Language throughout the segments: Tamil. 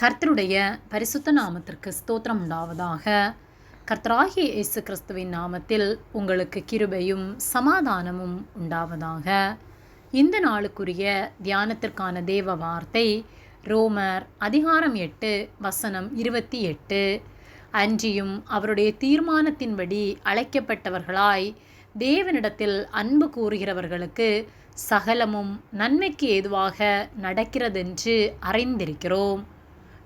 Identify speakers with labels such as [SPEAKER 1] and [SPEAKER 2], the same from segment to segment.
[SPEAKER 1] கர்த்தருடைய பரிசுத்த நாமத்திற்கு ஸ்தோத்திரம் உண்டாவதாக. கர்த்தராகிய இயேசு கிறிஸ்துவின் நாமத்தில் உங்களுக்கு கிருபையும் சமாதானமும் உண்டாவதாக. இந்த நாளுக்குரிய தியானத்திற்கான தேவ வார்த்தை ரோமர் அதிகாரம் எட்டு வசனம் இருபத்தி எட்டு. அன்றியும் அவருடைய தீர்மானத்தின்படி அழைக்கப்பட்டவர்களாய் தேவனிடத்தில் அன்பு கூறுகிறவர்களுக்கு சகலமும் நன்மைக்கு ஏதுவாக நடக்கிறதென்று அறிந்திருக்கிறோம்.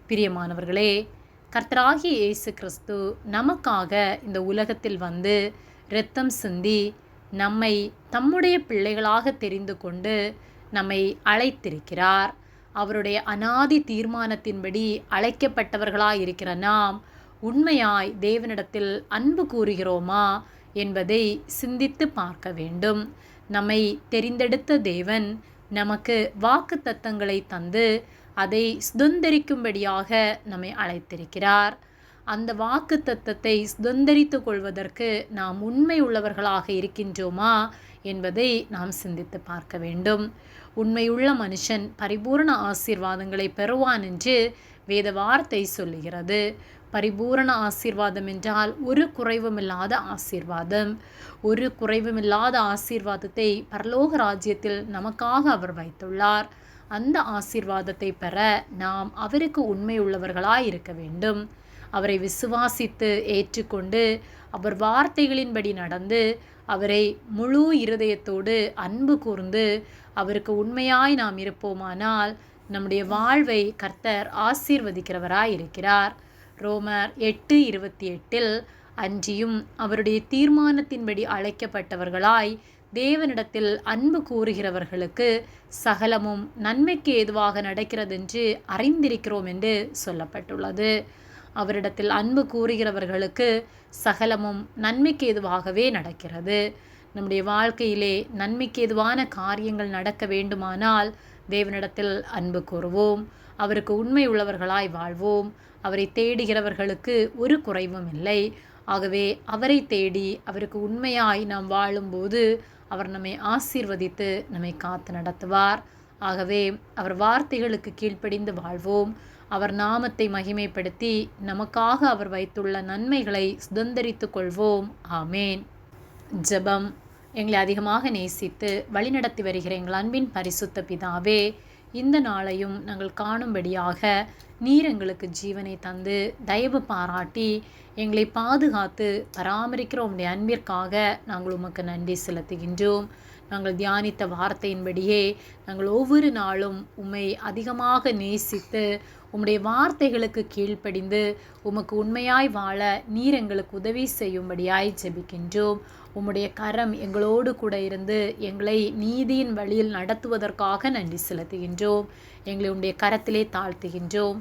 [SPEAKER 1] பிரியமானவர்களே கர்த்தராகி இயேசு கிறிஸ்து நமக்காக இந்த உலகத்தில் வந்து இரத்தம் சிந்தி நம்மை தம்முடைய பிள்ளைகளாக தெரிந்து கொண்டு நம்மை அழைத்திருக்கிறார். அவருடைய அனாதி தீர்மானத்தின்படி அழைக்கப்பட்டவர்களாய் இருக்கிற நாம் உண்மையாய் தேவனிடத்தில் அன்பு கூறுகிறோமா என்பதை சிந்தித்து பார்க்க வேண்டும். நம்மை தெரிந்தெடுத்த தேவன் நமக்கு வாக்கு தத்தங்களை தந்து அதை சுதந்திரிக்கும்படியாக நம்மை அழைத்திருக்கிறார். அந்த வாக்கு தத்தத்தை சுதந்திரித்து கொள்வதற்கு நாம் உண்மை உள்ளவர்களாக இருக்கின்றோமா என்பதை நாம் சிந்தித்து பார்க்க வேண்டும். உண்மையுள்ள மனுஷன் பரிபூர்ண ஆசீர்வாதங்களை பெறுவான் என்று வேத வார்த்தை சொல்லுகிறது. பரிபூரண ஆசீர்வாதம் என்றால் ஒரு குறைவுமில்லாத ஆசீர்வாதம். ஒரு குறைவுமில்லாத ஆசீர்வாதத்தை பரலோக ராஜ்யத்தில் நமக்காக அவர் வைத்துள்ளார். அந்த ஆசீர்வாதத்தை பெற நாம் அவருக்கு உண்மையுள்ளவர்களாய் இருக்க வேண்டும். அவரை விசுவாசித்து ஏற்றுக்கொண்டு அவர் வார்த்தைகளின்படி நடந்து அவரை முழு இருதயத்தோடு அன்பு கூர்ந்து அவருக்கு உண்மையாய் நாம் இருப்போமானால் நம்முடைய வாழ்வை கர்த்தர் ஆசீர்வதிக்கிறவராய் இருக்கிறார். ரோமர் எட்டு இருபத்தி எட்டில் அன்றியும் அவருடைய தீர்மானத்தின்படி அழைக்கப்பட்டவர்களாய் தேவனிடத்தில் அன்பு கூறுகிறவர்களுக்கு சகலமும் நன்மைக்கு ஏதுவாக நடக்கிறதென்று அறிந்திருக்கிறோம் என்று சொல்லப்பட்டுள்ளது. அவரிடத்தில் அன்பு கூறுகிறவர்களுக்கு சகலமும் நன்மைக்கு ஏதுவாகவே நடக்கிறது. நம்முடைய வாழ்க்கையிலே நன்மைக்கு ஏதுவான காரியங்கள் நடக்க வேண்டுமானால் தேவனிடத்தில் அன்பு கூறுவோம். அவருக்கு உண்மை உள்ளவர்களாய் வாழ்வோம். அவரை தேடுகிறவர்களுக்கு ஒரு குறைவும் இல்லை. ஆகவே அவரை தேடி அவருக்கு உண்மையாய் நாம் வாழும்போது அவர் நம்மை ஆசீர்வதித்து நம்மை காத்து நடத்துவார். ஆகவே அவர் வார்த்தைகளுக்கு கீழ்ப்படிந்து வாழ்வோம். அவர் நாமத்தை மகிமைப்படுத்தி நமக்காக அவர் வைத்துள்ள நன்மைகளை சுதந்திரித்து கொள்வோம். ஆமேன். ஜெபம். எங்களை அதிகமாக நேசித்து வழிநடத்தி வருகிற எங்கள் அன்பின் பரிசுத்த பிதாவே இந்த நாளையும் நாங்கள் காணும்படியாக நீர் எங்களுக்கு ஜீவனை தந்து தயவு பாராட்டி எங்களை பாதுகாத்து பராமரிக்கிற உங்களுடைய அன்பிற்காக நாங்கள் உமக்கு நன்றி செலுத்துகின்றோம். நாங்கள் தியானித்த வார்த்தையின்படியே நாங்கள் ஒவ்வொரு நாளும் உம்மை அதிகமாக நேசித்து உம்முடைய வார்த்தைகளுக்கு கீழ்ப்படிந்து உமக்கு உண்மையாய் வாழ நீர் எங்களுக்கு உதவி செய்யும்படியாய் ஜெபிக்கின்றோம். உம்முடைய கரம் எங்களோடு கூட இருந்து எங்களை நீதியின் வழியில் நடத்துவதற்காக நன்றி செலுத்துகின்றோம். எங்களை உடைய கரத்திலே தாழ்த்துகின்றோம்.